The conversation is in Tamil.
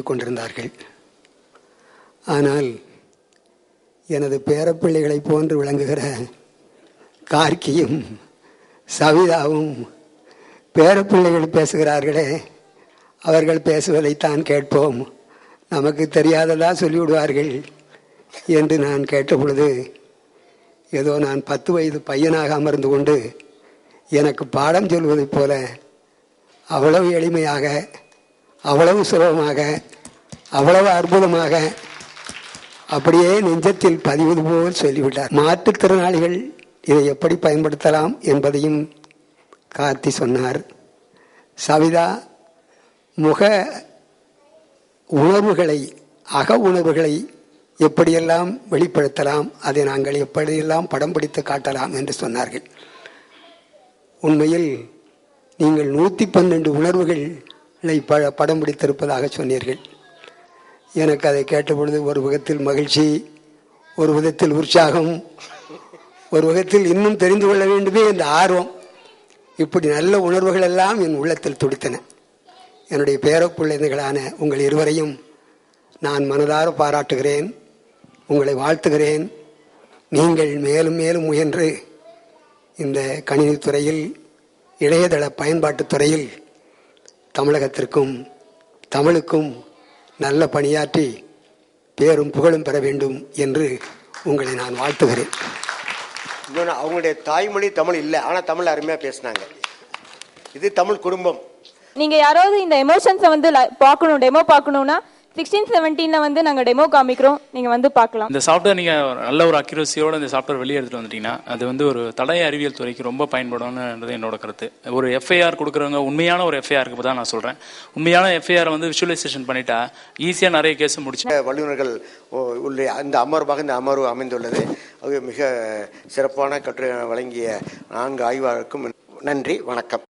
கொண்டிருந்தார்கள். ஆனால் எனது பேரப்பிள்ளைகளைப் போன்று விளங்குகிற கார்க்கியும் சவிதாவும் பேரப்பிள்ளைகள் பேசுகிறார்களே அவர்கள் பேசுவதைத்தான் கேட்போம். நமக்கு தெரியாததா சொல்லிவிடுவார்கள் என்று நான் கேட்டபொழுது ஏதோ நான் பத்து வயது பையனாக அமர்ந்து கொண்டு எனக்கு பாடம் சொல்வதைப் போல அவ்வளவு எளிமையாக அவ்வளவு சுலபமாக அவ்வளவு அற்புதமாக அப்படியே நெஞ்சத்தில் பதிவது போல் சொல்லிவிட்டார். மாற்றுத்திறனாளிகள் இதை எப்படி பயன்படுத்தலாம் என்பதையும் கார்த்தி சொன்னார். சவிதா முக உணர்வுகளை அக உணர்வுகளை எப்படியெல்லாம் வெளிப்படுத்தலாம் அதை நாங்கள் எப்படியெல்லாம் படம் பிடித்து காட்டலாம் என்று சொன்னார்கள். உண்மையில் நீங்கள் நூற்றி பன்னெண்டு உணர்வுகள் ப படம் பிடித்திருப்பதாக சொன்னீர்கள். எனக்கு அதை கேட்டபொழுது ஒரு விதத்தில் மகிழ்ச்சி ஒரு விதத்தில் உற்சாகம் ஒரு விதத்தில் இன்னும் தெரிந்து கொள்ள வேண்டுமே என்ற ஆர்வம் இப்படி நல்ல உணர்வுகள் எல்லாம் என் உள்ளத்தில் துடித்தன. என்னுடைய பேரக்குழந்தைகளான உங்கள் இருவரையும் நான் மனதார பாராட்டுகிறேன் உங்களை வாழ்த்துகிறேன். நீங்கள் மேலும் மேலும் முயன்று இந்த கணினித்துறையில் இணையதள பயன்பாட்டுத் துறையில் தமிழகத்திற்கும் தமிழுக்கும் நல்ல பணியாற்றி பேரும் புகழும் பெற வேண்டும் என்று உங்களை நான் வாழ்த்துகிறேன். இன்னொன்று அவங்களுடைய தாய்மொழி தமிழ் இல்லை ஆனால் தமிழ் அருமையாக பேசுனாங்க. இது தமிழ் குடும்பம். நீங்க யாராவது இந்த எமோஷன்ஸை வந்து பார்க்கணும் டெமோ பார்க்கணும்னா சிக்ஸ்டீன் செவன்டீன்ல வந்து நாங்க டெமோ காமிக்கிறோம். நீங்க வந்து பார்க்கலாம். இந்த சாஃப்ட்வேர் நீங்க நல்ல ஒரு அக்யூரஸியோட இந்த சாஃப்ட்வேர் வெளியே எடுத்துட்டு வந்துட்டீங்கன்னா அது வந்து ஒரு தடய அறிவியல் துறைக்கு ரொம்ப பயன்படும்ன்றது என்னோட கருத்து. ஒரு எஃப்ஐஆர் கொடுக்குறவங்க உண்மையான ஒரு எஃப்ஐஆருக்கு தான் நான் சொல்றேன். உண்மையான எஃப்ஐஆர் வந்து விஷுவலைசேஷன் பண்ணிட்டா ஈஸியா நிறைய கேஸ் முடிச்சு வல்லுநர்கள் ஓ- உள்ள அந்த அமர்வாக இந்த அமர்வு அமைந்துள்ளது. அது மிக சிறப்பான கட்டுரை வழங்கிய நான்கு ஆய்வாளருக்கும் நன்றி வணக்கம்.